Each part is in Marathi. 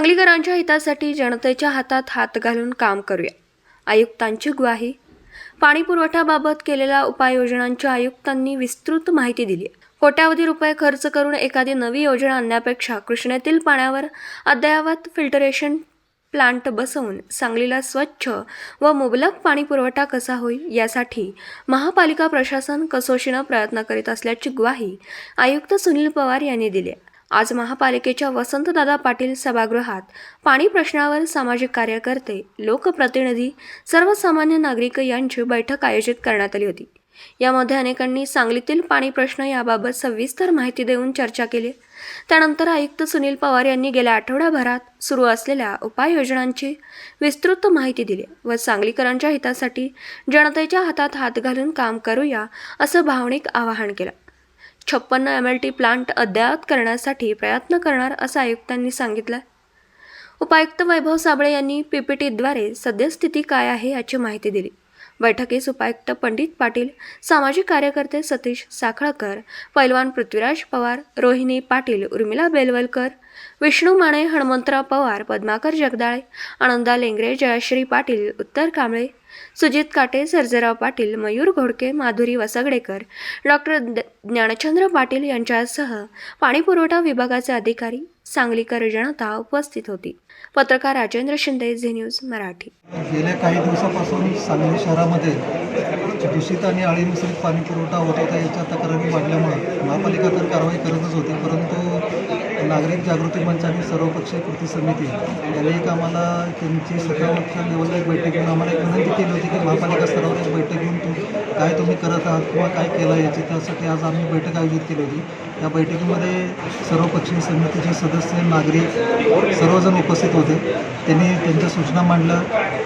सांगलीकरांच्या हितासाठी जनतेच्या हातात हात घालून काम करूया. आयुक्तांची ग्वाही. पाणी पुरवठ्याबाबत केलेल्या उपाययोजनांच्या आयुक्तांनी विस्तृत माहिती दिली. कोट्यावधी रुपये खर्च करून एखादी नवी योजना आणण्यापेक्षा कृष्णेतील पाण्यावर अद्ययावत फिल्टरेशन प्लांट बसवून सांगलीला स्वच्छ व मुबलक पाणी पुरवठा कसा होईल यासाठी महापालिका प्रशासन कसोशीनं प्रयत्न करीत असल्याची ग्वाही आयुक्त सुनील पवार यांनी दिली आहे. आज महापालिकेच्या वसंतदादा पाटील सभागृहात पाणी प्रश्नावर सामाजिक कार्यकर्ते लोकप्रतिनिधी सर्वसामान्य नागरिक यांची बैठक आयोजित करण्यात आली होती. यामध्ये अनेकांनी सांगलीतील पाणी प्रश्न याबाबत सविस्तर माहिती देऊन चर्चा केली. त्यानंतर आयुक्त सुनील पवार यांनी गेल्या आठवड्याभरात सुरू असलेल्या उपाययोजनांची विस्तृत माहिती दिली व सांगलीकरांच्या हितासाठी जनतेच्या हातात हात घालून काम करूया असं भावनिक आवाहन केलं. छप्पन्न एम एल टी प्लांट अद्ययावत करण्यासाठी प्रयत्न करणार असं आयुक्तांनी सांगितलं. उपायुक्त वैभव साबळे यांनी पीपीटीद्वारे सद्यस्थिती काय आहे याची माहिती दिली. बैठकीस उपायुक्त पंडित पाटील सामाजिक कार्यकर्ते सतीश साखळकर पैलवान पृथ्वीराज पवार रोहिणी पाटील उर्मिला बेलवलकर विष्णू माने हनुमंतराव पवार पद्माकर जगदाळे आनंदा लेंगरे जयश्री पाटील उत्तर कांबळे सुजित काटे सर्जेराव पाटील मयूर घोडके माधुरी वसगडेकर डॉक्टर ज्ञानचंद्र पाटील यांच्यासह पाणीपुरवठा विभागाचे अधिकारी सांगलीकर जनता उपस्थित होती. पत्रकार राजेंद्र शिंदे झी न्यूज मराठी. गेल्या काही दिवसापासून सांगली शहरामध्ये दूषित आणि आळी मिश्रित पाणी पुरवठा होत होता याच्या तक्रारी वाढल्यामुळे महापालिका तर कारवाई करतच होती परंतु नागरिक जागृती मंच आणि सर्वपक्षीय कृती समिती. यांनी एक आम्हाला त्यांची सकाळच्या लेवलला एक बैठक घेऊन आम्हाला एक विनंती केली होती की महापालिका स्तरावर एक बैठक घेऊन तू काय तुम्ही करत आहात किंवा काय केलं याची. त्यासाठी आज आम्ही बैठक आयोजित केली होती. या बैठकीमध्ये सर्वपक्षीय समितीचे सदस्य नागरिक सर्वजण उपस्थित होते. त्यांनी त्यांच्या सूचना मांडल्या.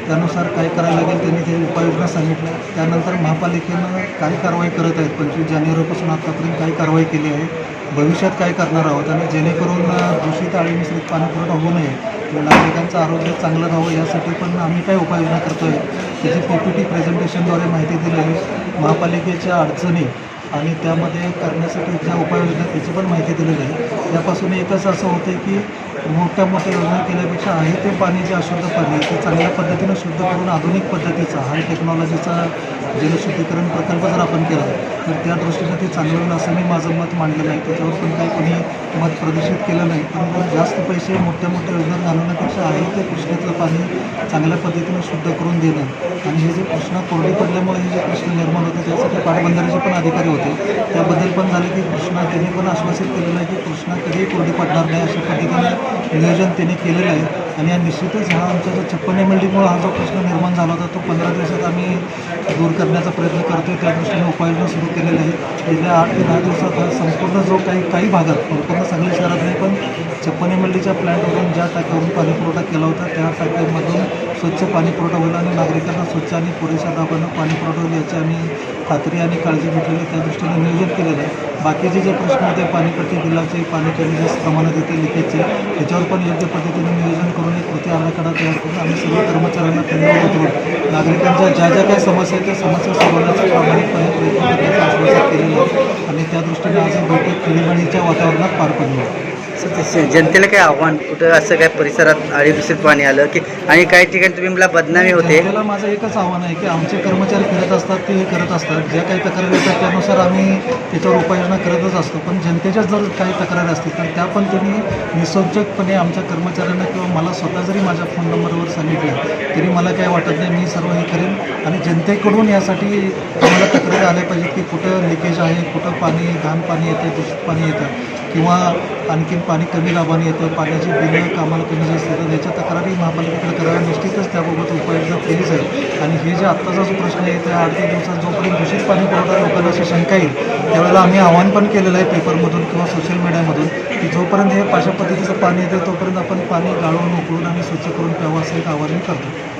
त्यानुसार काय करायला लागेल त्यांनी ते उपाययोजना सांगितल्या. त्यानंतर महापालिकेनं काय कारवाई करत आहेत? पंचवीस जानेवारीपासून आतापर्यंत काय कारवाई केली आहे? भविष्यात काय करणार आहोत आणि जेणेकरून दूषित आणि मिश्रित पाणी पुरवठा होऊ नये किंवा नागरिकांचं आरोग्य चांगलं राहावं यासाठी पण आम्ही काय उपाययोजना करतो आहे त्याची पी पी टी प्रेझेंटेशनद्वारे माहिती दिली आहे महापालिकेच्या अडचणी आणि त्यामध्ये करण्यासाठी ज्या उपाययोजना त्याची पण माहिती दिलेली आहे. त्यापासून एकच असं होतं की मोठ्या मोठ्या योजना केल्यापेक्षा आहे ते पाणी जे अशुद्ध पाणी ते चांगल्या पद्धतीनं शुद्ध करून आधुनिक पद्धतीचा हाय टेक्नॉलॉजीचा जलशुद्धीकरण प्रकल्प जर आपण केला तर त्या दृष्टीनं ते चांगलं होईल असं मी माझं मत मांडलेलं आहे. त्याच्यावर पण काही कोणी मत प्रदर्शित केलं नाही. पण जास्त पैसे मोठ्या मोठ्या योजना घालवण्यापेक्षा आहे ते कृष्णेतलं पाणी चांगल्या पद्धतीनं शुद्ध करून देणं. आणि हे जे कृष्णा कोरडी पडल्यामुळे हे जे प्रश्न निर्माण होते त्यासाठी पाटबंधारेचे पण अधिकारी होते. त्याबद्दल पण झाले की कृष्णा त्यांनी पण आश्वासित केलेलं आहे की कृष्णा कधीही कोरडी पडणार नाही अशा पद्धतीने नियोजन त्यांनी केलेलं आहे. आणि हा निश्चितच हा आमचा जो छप्पन एम एल डीमुळे हा जो प्रश्न निर्माण झाला होता तो पंधरा दिवसात आम्ही दूर करण्याचा प्रयत्न करतो त्या दृष्टीने उपाययोजना सुरू केलेल्या आहेत. गेल्या आठ ते दहा दिवसात हा संपूर्ण जो काही काही भागात संपूर्ण सांगली शहरात नाही पण छप्पन एम एल डीच्या प्लॅन्टवरून ज्या टाक्यावरून पाणीपुरवठा केला होता त्या टाक्यामधून स्वच्छ पाणीपुरवठा होईल आणि नागरिकांना स्वच्छ आणि पुरेशा दाबानं पाणीपुरवठा होईल याची आम्ही खात्री आणि काळजी घेतलेली त्या दृष्टीने नियोजन केलेलं आहे. बाकीचे जे प्रश्न होते पाणीपट्टी बिलाचे पाणी कमी जास्त प्रमाणात येते लिकेजचे त्याच्यावर पण योग्य पद्धतीने नियोजन करून एक कृती आराखडा तयार करून आम्ही सर्व कर्मचाऱ्यांना त्यांना उतरून नागरिकांच्या ज्या ज्या काही समस्या आहेत त्या समस्या सोडवण्याचा प्रामाणिकपणे प्रयत्न करण्याचं आश्वासन केलेलं आहे. आणि त्या दृष्टीने आज बैठक खेळीमेळीच्या वातावरणात पार पडली आहे. असं जनतेला काय आव्हान? कुठं असं काय परिसरात आळी दूषित पाणी आलं की आणि काही ठिकाणी तुम्ही मला बदनामी होते. जनतेला माझं एकच आव्हान आहे की आमचे कर्मचारी करत असतात ते हे करत असतात. ज्या काही तक्रारी असतात त्यानुसार आम्ही त्याच्यावर उपाययोजना करतच असतो. पण जनतेच्या जर काही तक्रारी असतील तर त्या पण त्यांनी निसंशकपणे आमच्या कर्मचाऱ्यांना किंवा मला स्वतः जरी माझ्या फोन नंबरवर सांगितलं तरी मला काही वाटत नाही मी सर्व हे करेन. आणि जनतेकडून यासाठी आम्हाला तक्रारी आल्या पाहिजेत की कुठं लिकेज आहे कुठं पाणी घाण पाणी येतं दूषित पाणी येतं. किंवा आणखीन पाणी कमी दाबाने येतं पाण्याची बिलं कामाला कमी जास्त येतात याच्या तक्रारी महापालिकेकडे कराव्या निश्चितच त्याबाबत उपाययोजना केलीच आहे आणि हे जे आत्ताचा जो प्रश्न आहे त्या आठ दिवसात जोपर्यंत दूषित पाणी पुरवठा लोकांना अशी शंका येईल त्यावेळेला आम्ही आव्हान पण केलेलं आहे पेपरमधून किंवा सोशल मीडियामधून की जोपर्यंत हे अशा पद्धतीचं पाणी येतं तोपर्यंत आपण पाणी गाळून उकळून आणि स्वच्छ करून प्यावं असं एक आव्हान करतो.